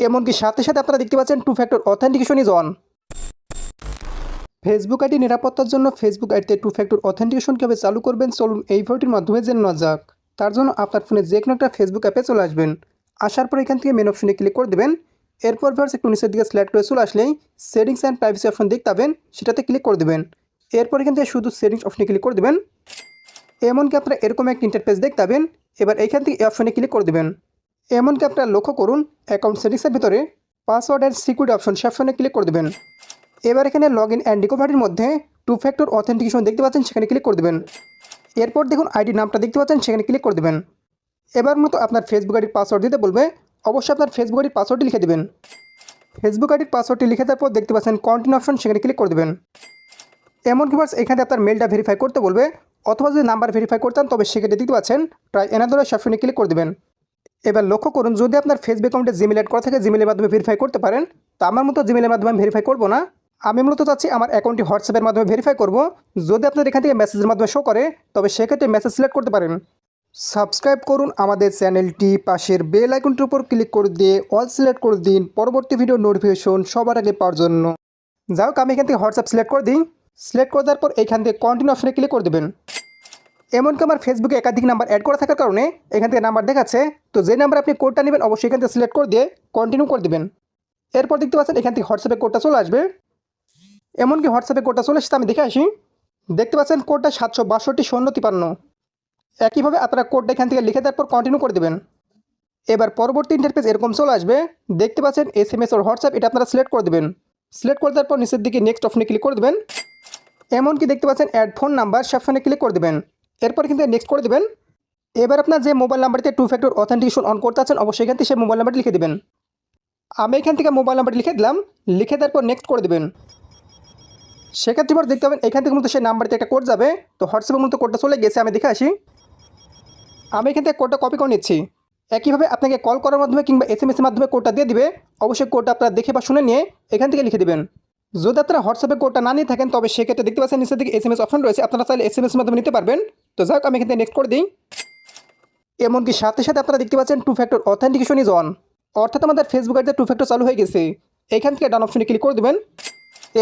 এমনকি সাথে সাথে আপনারা দেখতে পাচ্ছেন two factor authentication is on Facebook ID নিরাপত্তার জন্য ফেসবুক আইডিতে টু ফ্যাক্টর অথেন্টিকেশন কীভাবে চালু করবেন, চলুন এই ভিডিওটির মাধ্যমে জেনে নেওয়া যাক। তার জন্য আপনার ফোনে যে কোনো একটা ফেসবুক অ্যাপে চলে আসবেন। আসার পর এখান থেকে মেন অপশনে ক্লিক করে দেবেন। এরপর ভার্স একটু নিচের দিকে সিলেক্ট করে চলে আসলেই সেটিংস অ্যান্ড প্রাইভেসি অপশন দেখতে পাবেন সেটাতে ক্লিক করে দেবেন। এরপর এখান থেকে শুধু সেটিংস অপশনে ক্লিক করে দেবেন। এমনকি আপনারা এরকম একটা ইন্টারফেস দেখতে পাবেন এবার এখান থেকে এই অপশনে ক্লিক করে দেবেন। এমনকি আপনারা লক্ষ্য করুন অ্যাকাউন্ট সেটিংসের ভিতরে পাসওয়ার্ড অ্যান্ড সিকিউরিটি অপশন সে অপশনে ক্লিক করে দেবেন। এবার এখানে লগ ইন অ্যান্ড রিকভারির মধ্যে টু ফ্যাক্টর অথেন্টিকেশন দেখতে পাচ্ছেন, সেখানে ক্লিক করে দেবেন। এরপর দেখুন আইডি নামটা দেখতে পাচ্ছেন, সেখানে ক্লিক করে দেবেন। এবার মতো আপনার ফেসবুক আইডির পাসওয়ার্ড দিতে বলবে, অবশ্যই আপনার ফেসবুক আইডির পাসওয়ার্ডটি লিখে দেবেন। ফেসবুক আইডির পাসওয়ার্ডটি লিখে দেওয়ার পর দেখতে পাচ্ছেন কন্টিনিউ অপশন সেখানে ক্লিক করে দেবেন। এমনকি বাস এখানে আপনার মেলটা ভেরিফাই করতে বলবে, অথবা যদি নাম্বার ভেরিফাই করতেন, তবে সেক্ষেত্রে দেখতে পাচ্ছেন ট্রাই এনাদর অপশনে ক্লিক করে দেবেন। এবার লক্ষ্য করুন, যদি আপনার ফেসবুক অ্যাকাউন্টে জিমেল অ্যাড করা থাকে জিমেলের মাধ্যমে ভেরিফাই করতে পারেন। তো আমার মতো জিমেলের মাধ্যমে আমি ভেরিফাই করব না। আমি মূলত চাচ্ছি আমার অ্যাকাউন্টটি হোয়াটসঅ্যাপের মাধ্যমে ভেরিফাই করব। যদি আপনার এখান থেকে মেসেজের মাধ্যমে শো করে, তবে সেক্ষেত্রে মেসেজ সিলেক্ট করতে পারেন। সাবস্ক্রাইব করুন আমাদের চ্যানেলটি পাশের বেল আইকনটির উপর ক্লিক করে দিয়ে অল সিলেক্ট করে দিন। পরবর্তী ভিডিও নোটিফিকেশন সবার আগে পাওয়ার জন্য। যাই হোক, আমি এখান থেকে হোয়াটসঅ্যাপ সিলেক্ট করে দিই। সিলেক্ট করে দেওয়ার পর এইখান থেকে কন্টিনিউ অপশনে ক্লিক করে দেবেন। এমনকি আমার ফেসবুকে একাধিক নাম্বার অ্যাড করা থাকার কারণে এখান থেকে নাম্বার দেখাচ্ছে। তো যে নাম্বার আপনি কোডটা নেবেন, অবশ্যই এখান থেকে সিলেক্ট করে দিয়ে কন্টিনিউ করে দেবেন। এরপর দেখতে পাচ্ছেন এখান থেকে হোয়াটসঅ্যাপে কোডটা চলে আসবে। এমনকি হোয়াটসঅ্যাপে কোডটা চলে এসেছে, আমি দেখে আসি। দেখতে পাচ্ছেন কোডটা সাতশো বাষট্টি, শূন্য, তিপান্ন। একইভাবে আপনারা কোডটা এখান থেকে লিখে দেওয়ার পর কন্টিনিউ করে দেবেন। এবার পরবর্তী ইন্টারফেস এরকম চলে আসবে। দেখতে পাচ্ছেন S M S or WhatsApp এটা আপনারা সিলেক্ট করে দেবেন। সিলেক্ট করে দেওয়ার পর নিচের দিকে নেক্সট অপশনে ক্লিক করে দেবেন। এমনকি দেখতে পাচ্ছেন অ্যাড ফোন নাম্বার সে ক্লিক করে দেবেন। এরপর কিন্তু নেক্সট করে দেবেন। এবার আপনার যে মোবাইল নাম্বারটিতে টু ফ্যাক্টর অথেন্টিকেশন অন করতে আছেন, অবশ্যই এখান থেকে সেই মোবাইল নাম্বারটি লিখে দেবেন। আমি এখান থেকে মোবাইল নাম্বারটি লিখে দিলাম, লিখে দেওয়ার পর নেক্সট করে দেবেন। সেক্ষেত্রে পর দেখতে পাবেন, এখান থেকে মূলত সেই নাম্বারটি একটা কোড যাবে। তো হোয়াটসঅ্যাপের মতো কোডটা চলে গেছে, আমি দেখে আসি। আমি এখান থেকে কোডটা কপি করে নিচ্ছি। একইভাবে আপনাকে কল করার মাধ্যমে কিংবা এস এম এসের মাধ্যমে কোডটা দিয়ে দিবে। অবশ্যই কোডটা আপনারা দেখে বা শুনে নিয়ে এখান থেকে লিখে দেবেন। যদি আপনারা হোয়াটসঅ্যাপে কোডটা না নিয়ে থাকেন, তবে সেক্ষেত্রে দেখতে পাচ্ছেন নিচের দিকে এস এম এস অপশন রয়েছে। আপনারা চাইলে এস এম এসের মাধ্যমে নিতে পারবেন। তো যাক আমি এখান থেকে নেক্সট করে দিই। এমনকি সাথে সাথে আপনারা দেখতে পাচ্ছেন two factor authentication is on অর্থাৎ আমাদের ফেসবুক আইডিতে টু ফ্যাক্টর চালু হয়ে গেছে। এখান থেকে ডান অপশনে ক্লিক করে দেবেন।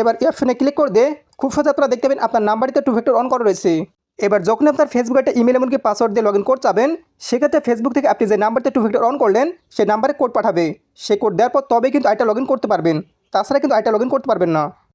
এবার এই অপশনে ক্লিক করে দিয়ে খুব সহজে আপনারা দেখতে পাবেন আপনার নাম্বারটিতে টু ফ্যাক্টর অন করা রয়েছে। এবার যখন আপনার ফেসবুক একটা ইমেল এমনকি পাসওয়ার্ড দিয়ে লগ ইন করতে চাবেন, সেক্ষেত্রে ফেসবুক থেকে আপনি যে নাম্বারটা টু ফ্যাক্টর অন করলেন, সেই নাম্বারে কোড পাঠাবে। সেই কোড দেওয়ার পর তবেই কিন্তু আইটা লগ ইন করতে পারবেন। তাছাড়া কিন্তু আইটা লগ ইন করতে পারবেন না।